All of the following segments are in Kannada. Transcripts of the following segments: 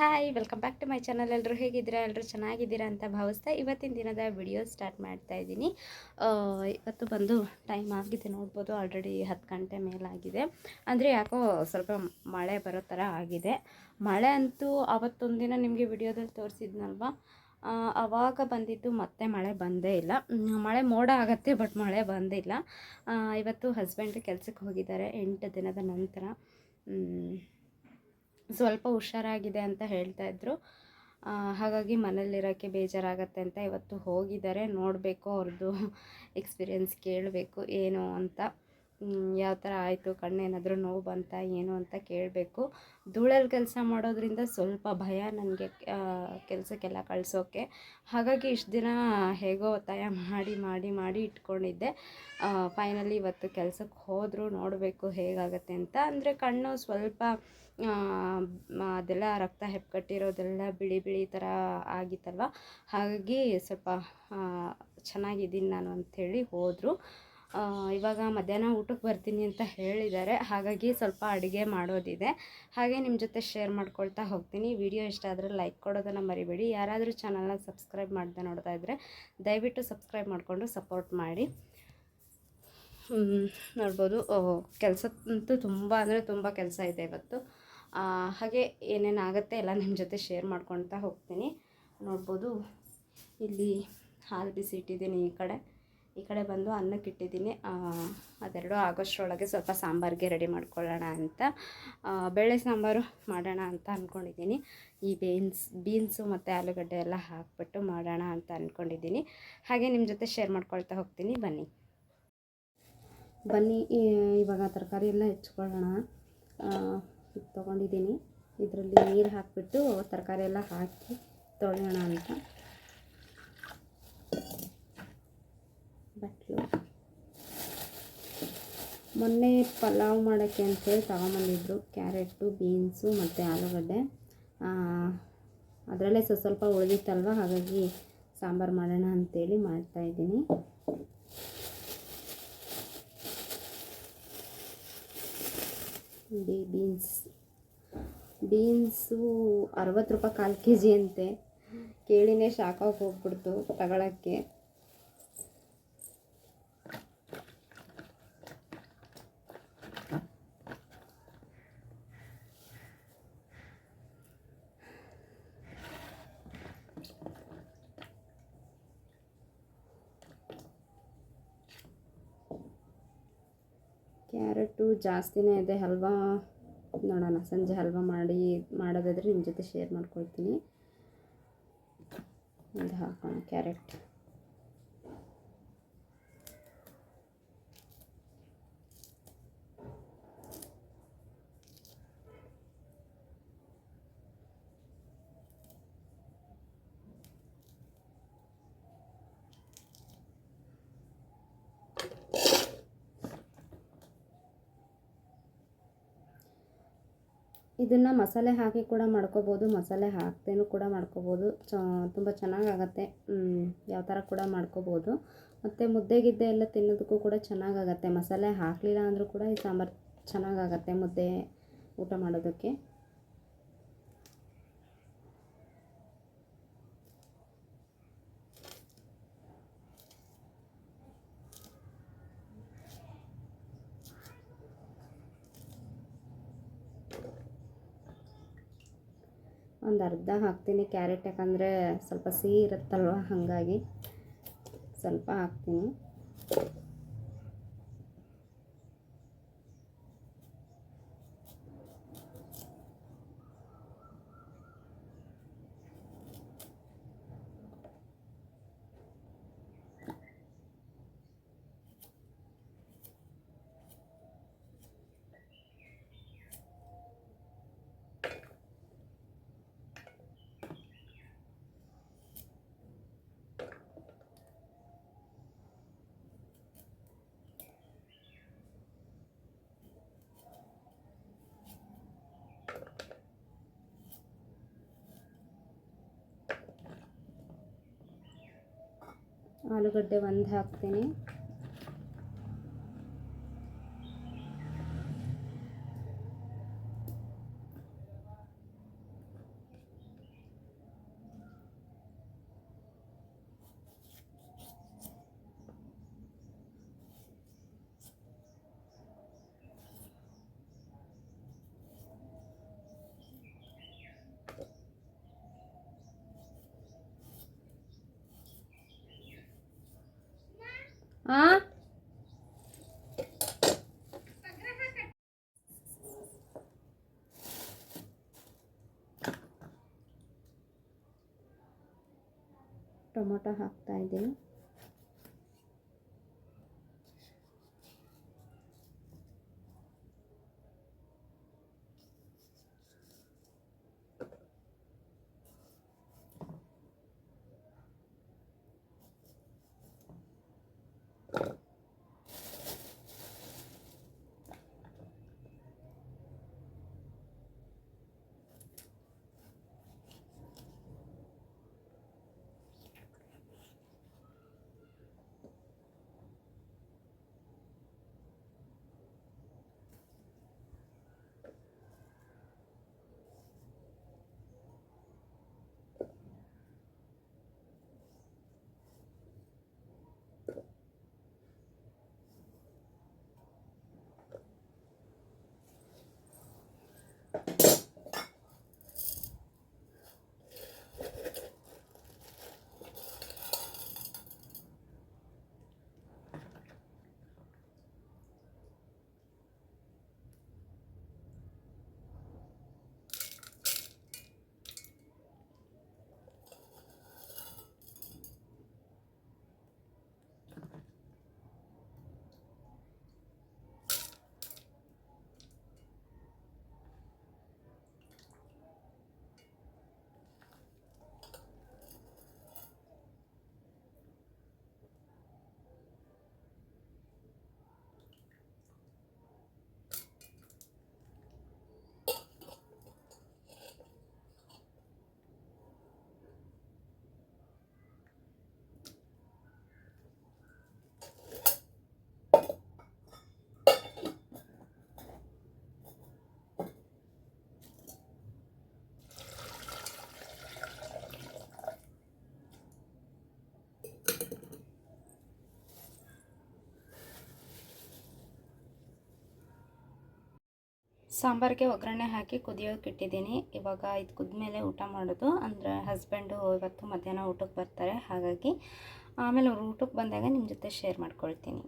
Hi welcome back to my channel ಎಲ್ಲರೂ ಹೇಗಿದ್ದೀರಾ? ಎಲ್ಲರೂ ಚೆನ್ನಾಗಿದ್ದೀರಾ ಅಂತ ಭಾವಿಸ್ತಾ ಇವತ್ತಿನ ದಿನದ ವಿಡಿಯೋ ಸ್ಟಾರ್ಟ್ ಮಾಡ್ತಾ ಇದ್ದೀನಿ. ಇವತ್ತು ಬಂದು ಟೈಮ್ ಆಗಿದೆ ನೋಡ್ಬೋದು. ಆಲ್ರೆಡಿ ಹತ್ತು ಗಂಟೆ ಮೇಲಾಗಿದೆ. ಅಂದರೆ ಯಾಕೋ ಸ್ವಲ್ಪ ಮಳೆ ಬರೋ ಥರ ಆಗಿದೆ. ಮಳೆ ಅಂತೂ ಅವತ್ತೊಂದಿನ ನಿಮಗೆ ವಿಡಿಯೋದಲ್ಲಿ ತೋರಿಸಿದ್ನಲ್ವ? ಆವಾಗ ಬಂದಿದ್ದು ಮತ್ತೆ ಮಳೆ ಬಂದೇ ಇಲ್ಲ. ಮಳೆ ಮೋಡ ಆಗತ್ತೆ ಬಟ್ ಮಳೆ ಬಂದಿಲ್ಲ ಇವತ್ತು ಹಸ್ಬೆಂಡ್ ಕೆಲಸಕ್ಕೆ ಹೋಗಿದ್ದಾರೆ ಎಂಟು ದಿನದ ನಂತರ. ಸ್ವಲ್ಪ ಹುಷಾರಾಗಿದೆ ಅಂತ ಹೇಳ್ತಾ ಇದ್ದರು ಹಾಗಾಗಿ ಮನೇಲಿರೋಕ್ಕೆ ಬೇಜಾರಾಗತ್ತೆ ಅಂತ ಇವತ್ತು ಹೋಗಿದ್ದಾರೆ. ನೋಡಬೇಕು ಅವ್ರದ್ದು ಎಕ್ಸ್ಪೀರಿಯನ್ಸ್ ಕೇಳಬೇಕು, ಏನು ಅಂತ. ಯಾವ ಥರ ಆಯಿತು, ಕಣ್ಣೇನಾದರೂ ನೋವು ಬಂತ, ಏನು ಅಂತ ಕೇಳಬೇಕು. ಧೂಳಲ್ಲಿ ಕೆಲಸ ಮಾಡೋದ್ರಿಂದ ಸ್ವಲ್ಪ ಭಯ ನನಗೆ ಕೆಲಸಕ್ಕೆಲ್ಲ ಕಳಿಸೋಕ್ಕೆ ಹಾಗಾಗಿ ಇಷ್ಟು ದಿನ ಹೇಗೋ ಒತ್ತಾಯ ಮಾಡಿ ಮಾಡಿ ಮಾಡಿ ಇಟ್ಕೊಂಡಿದ್ದೆ. ಫೈನಲಿ ಇವತ್ತು ಕೆಲಸಕ್ಕೆ ಹೋದರೂ, ನೋಡಬೇಕು ಹೇಗಾಗತ್ತೆ ಅಂತ. ಅಂದರೆ ಕಣ್ಣು ಸ್ವಲ್ಪ ಅದೆಲ್ಲ ರಕ್ತ ಹೆಪ್ಪುಗಟ್ಟಿರೋದೆಲ್ಲ ಬಿಳಿ ಬಿಳಿ ಥರ ಆಗಿತ್ತಲ್ವ? ಹಾಗಾಗಿ ಸ್ವಲ್ಪ ಚೆನ್ನಾಗಿದ್ದೀನಿ ನಾನು ಅಂಥೇಳಿ ಹೋದರು. ಇವಾಗ ಮಧ್ಯಾಹ್ನ ಊಟಕ್ಕೆ ಬರ್ತೀನಿ ಅಂತ ಹೇಳಿದ್ದಾರೆ. ಹಾಗಾಗಿ ಸ್ವಲ್ಪ ಅಡುಗೆ ಮಾಡೋದಿದೆ. ಹಾಗೆ ನಿಮ್ಮ ಜೊತೆ ಶೇರ್ ಮಾಡ್ಕೊಳ್ತಾ ಹೋಗ್ತೀನಿ. ವಿಡಿಯೋ ಇಷ್ಟ ಆದರೆ ಲೈಕ್ ಕೊಡೋದನ್ನು ಮರಿಬೇಡಿ. ಯಾರಾದರೂ ಚಾನಲ್ನ ಸಬ್ಸ್ಕ್ರೈಬ್ ಮಾಡದೆ ನೋಡ್ತಾ ಇದ್ದರೆ ದಯವಿಟ್ಟು ಸಬ್ಸ್ಕ್ರೈಬ್ ಮಾಡಿಕೊಂಡು ಸಪೋರ್ಟ್ ಮಾಡಿ. ನೋಡ್ಬೋದು. ಕೆಲಸ ಅಂತೂ ತುಂಬ ಅಂದರೆ ತುಂಬ ಕೆಲಸ ಇದೆ ಇವತ್ತು. ಹಾಗೆ ಏನೇನಾಗುತ್ತೆ ಎಲ್ಲ ನಿಮ್ಮ ಜೊತೆ ಶೇರ್ ಮಾಡ್ಕೊಳ್ತಾ ಹೋಗ್ತೀನಿ. ನೋಡ್ಬೋದು. ಇಲ್ಲಿ ಹಾಲು ಬಿಸಿ ಇಟ್ಟಿದ್ದೀನಿ ಈ ಕಡೆ. ಈ ಕಡೆ ಬಂದು ಅನ್ನಕ್ಕೆ ಇಟ್ಟಿದ್ದೀನಿ. ಅದೆರಡು ಆಗೋಷ್ಟರೊಳಗೆ ಸ್ವಲ್ಪ ಸಾಂಬಾರಿಗೆ ರೆಡಿ ಮಾಡ್ಕೊಳ್ಳೋಣ ಅಂತ. ಬೇಳೆ ಸಾಂಬಾರು ಮಾಡೋಣ ಅಂತ ಅಂದ್ಕೊಂಡಿದ್ದೀನಿ ಈ ಬೀನ್ಸ್, ಬೀನ್ಸು ಮತ್ತು ಆಲೂಗಡ್ಡೆ ಎಲ್ಲ ಹಾಕ್ಬಿಟ್ಟು ಮಾಡೋಣ ಅಂತ ಅಂದ್ಕೊಂಡಿದ್ದೀನಿ ಹಾಗೆ ನಿಮ್ಮ ಜೊತೆ ಶೇರ್ ಮಾಡ್ಕೊಳ್ತಾ ಹೋಗ್ತೀನಿ. ಬನ್ನಿ. ಬನ್ನಿ ಇವಾಗ ತರಕಾರಿ ಎಲ್ಲ ಹೆಚ್ಕೊಳ್ಳೋಣ. ತೊಗೊಂಡಿದ್ದೀನಿ. ಇದರಲ್ಲಿ ನೀರು ಹಾಕಿಬಿಟ್ಟು ತರಕಾರಿ ಎಲ್ಲ ಹಾಕಿ ತೊಳೆಯೋಣ ಅಂತ. ಬಟ್ಲು ಮೊನ್ನೆ ಪಲಾವ್ ಮಾಡೋಕ್ಕೆ ಅಂತೇಳಿ ತಗೊಂಬಂದಿದ್ರು. ಕ್ಯಾರೆಟು, ಬೀನ್ಸು ಮತ್ತು ಆಲೂಗಡ್ಡೆ. ಅದರಲ್ಲೇ ಸ್ವಲ್ಪ ಸ್ವಲ್ಪ ಉಳಿದಿತ್ತಲ್ವ? ಹಾಗಾಗಿ ಸಾಂಬಾರು ಮಾಡೋಣ ಅಂತೇಳಿ ಮಾಡ್ತಾಯಿದ್ದೀನಿ ಬೀನ್ಸ್. ಬೀನ್ಸು ಅರವತ್ತು ರೂಪಾಯಿ ಕಾಲು ಕೆ ಜಿ ಅಂತೆ. ಕೇಳಿನೇ ಶಾಕಾಗಿ ಹೋಗ್ಬಿಡ್ತು ತಗೊಳಕ್ಕೆ. ಕ್ಯಾರೆಟು ಜಾಸ್ತಿನೇ ಇದೆ, ಹಲ್ವಾ ನೋಡೋಣ. ಸಂಜೆ ಹಲ್ವಾ ಮಾಡಿ, ಮಾಡೋದಾದರೆ ನಿಮ್ಮ ಜೊತೆ ಶೇರ್ ಮಾಡ್ಕೊಳ್ತೀನಿ. ಇದು ಹಾಕೋಣ, ಕ್ಯಾರೆಟ್. ಇದನ್ನು ಮಸಾಲೆ ಹಾಕಿ ಕೂಡ ಮಾಡ್ಕೋಬೋದು, ಮಸಾಲೆ ಹಾಕ್ದೇನೂ ಕೂಡ ಮಾಡ್ಕೋಬೋದು. ಚ, ತುಂಬ ಚೆನ್ನಾಗಾಗತ್ತೆ. ಯಾವ ಥರ ಕೂಡ ಮಾಡ್ಕೋಬೋದು. ಮತ್ತು ಮುದ್ದೆ ಗಿದ್ದೆ ಎಲ್ಲ ತಿನ್ನೋದಕ್ಕೂ ಕೂಡ ಚೆನ್ನಾಗಾಗತ್ತೆ. ಮಸಾಲೆ ಹಾಕಲಿಲ್ಲ ಅಂದರೂ ಕೂಡ ಈ ಸಾಂಬಾರು ಚೆನ್ನಾಗಾಗತ್ತೆ ಮುದ್ದೆ ಊಟ ಮಾಡೋದಕ್ಕೆ. ಒಂದು ಅರ್ಧ ಹಾಕ್ತೀನಿ. ಕ್ಯಾರೆಟ್ ಯಾಕಂದರೆ ಸ್ವಲ್ಪ ಸಿಹಿ ಇರುತ್ತಲ್ವ ಹಾಗಾಗಿ ಸ್ವಲ್ಪ ಹಾಕ್ತೀನಿ. ಆಲೂಗಡ್ಡೆ ಒಂದು ಹಾಕ್ತೀನಿ. ಟೊಮೊಟೊ ಹಾಕ್ತಾ ಸಾಂಬಾರಿಗೆ ಒಗ್ಗರಣೆ ಹಾಕಿ ಕುದಿಯೋಕೆ ಇಟ್ಟಿದ್ದೀನಿ. ಇವಾಗ ಇದು ಕುದ್ಮೇಲೆ ಊಟ ಮಾಡೋದು. ಅಂದರೆ ಹಸ್ಬೆಂಡು ಇವತ್ತು ಮಧ್ಯಾಹ್ನ ಊಟಕ್ಕೆ ಬರ್ತಾರೆ. ಹಾಗಾಗಿ ಆಮೇಲೆ ಅವ್ರು ಊಟಕ್ಕೆ ಬಂದಾಗ ನಿಮ್ಮ ಜೊತೆ ಶೇರ್ ಮಾಡ್ಕೊಳ್ತೀನಿ.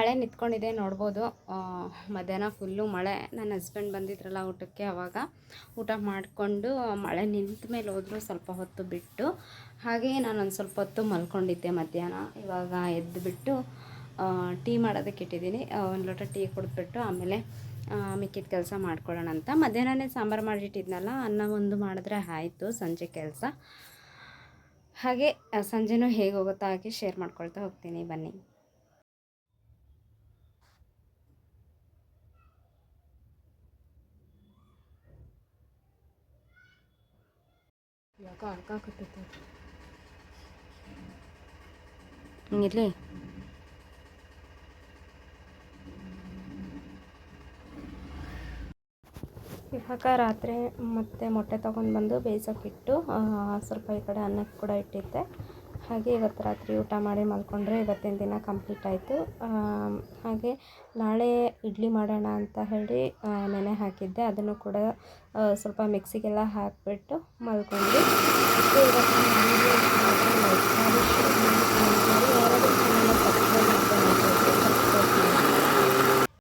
ಮಳೆ ನಿಂತ್ಕೊಂಡಿದೆ ನೋಡ್ಬೋದು. ಮಧ್ಯಾಹ್ನ ಫುಲ್ಲು ಮಳೆ. ನನ್ನ ಹಸ್ಬೆಂಡ್ ಬಂದಿದ್ರಲ್ಲ ಊಟಕ್ಕೆ ಅವಾಗ. ಊಟ ಮಾಡಿಕೊಂಡು ಮಳೆ ನಿಂತ ಮೇಲೆ ಹೋದ್ರು ಸ್ವಲ್ಪ ಹೊತ್ತು ಬಿಟ್ಟು. ಹಾಗೆ ಒಂದು ಸ್ವಲ್ಪ ಹೊತ್ತು ಮಲ್ಕೊಂಡಿದ್ದೆ ಮಧ್ಯಾಹ್ನ. ಇವಾಗ ಎದ್ದುಬಿಟ್ಟು ಟೀ ಮಾಡೋದಕ್ಕೆ ಇಟ್ಟಿದ್ದೀನಿ. ಒಂದು ಲೋಟ ಟೀ ಕುಡಿದ್ಬಿಟ್ಟು ಆಮೇಲೆ ಮಿಕ್ಕಿದ ಕೆಲಸ ಮಾಡ್ಕೊಳ್ಳೋಣ ಅಂತ. ಮಧ್ಯಾಹ್ನನೇ ಸಾಂಬಾರು ಮಾಡಿಟ್ಟಿದ್ನಲ್ಲ, ಅನ್ನ ಒಂದು ಮಾಡಿದ್ರೆ ಆಯಿತು ಸಂಜೆ ಕೆಲಸ. ಹಾಗೆ ಸಂಜೆನೂ ಹೇಗೆ ಹೋಗುತ್ತೋ ಹಾಗೆ ಶೇರ್ ಮಾಡ್ಕೊಳ್ತಾ ಹೋಗ್ತೀನಿ. ಬನ್ನಿ. ಯಾಕೋ ಅಳ್ಕಾಕತ್ತೈತೆ ಇವಾಗ ರಾತ್ರಿ ಮತ್ತೆ ಮೊಟ್ಟೆ ತೊಗೊಂಡು ಬಂದು ಬೇಯಿಸೋಕ್ಕಿಟ್ಟು ಸ್ವಲ್ಪ ಈ ಕಡೆ ಅನ್ನಕ್ಕೆ ಕೂಡ ಇಟ್ಟಿದ್ದೆ. ಹಾಗೆ ಇವತ್ತು ರಾತ್ರಿ ಊಟ ಮಾಡಿ ಮಲ್ಕೊಂಡ್ರೆ ಇವತ್ತಿನ ದಿನ ಕಂಪ್ಲೀಟ್ ಆಯಿತು. ಹಾಗೆ ನಾಳೆ ಇಡ್ಲಿ ಮಾಡೋಣ ಅಂತ ಹೇಳಿ ನೆನೆ ಹಾಕಿದ್ದೆ. ಅದನ್ನು ಕೂಡ ಸ್ವಲ್ಪ ಮಿಕ್ಸಿಗೆಲ್ಲ ಹಾಕಿಬಿಟ್ಟು ಮಲ್ಕೊಂಡ್ವಿ.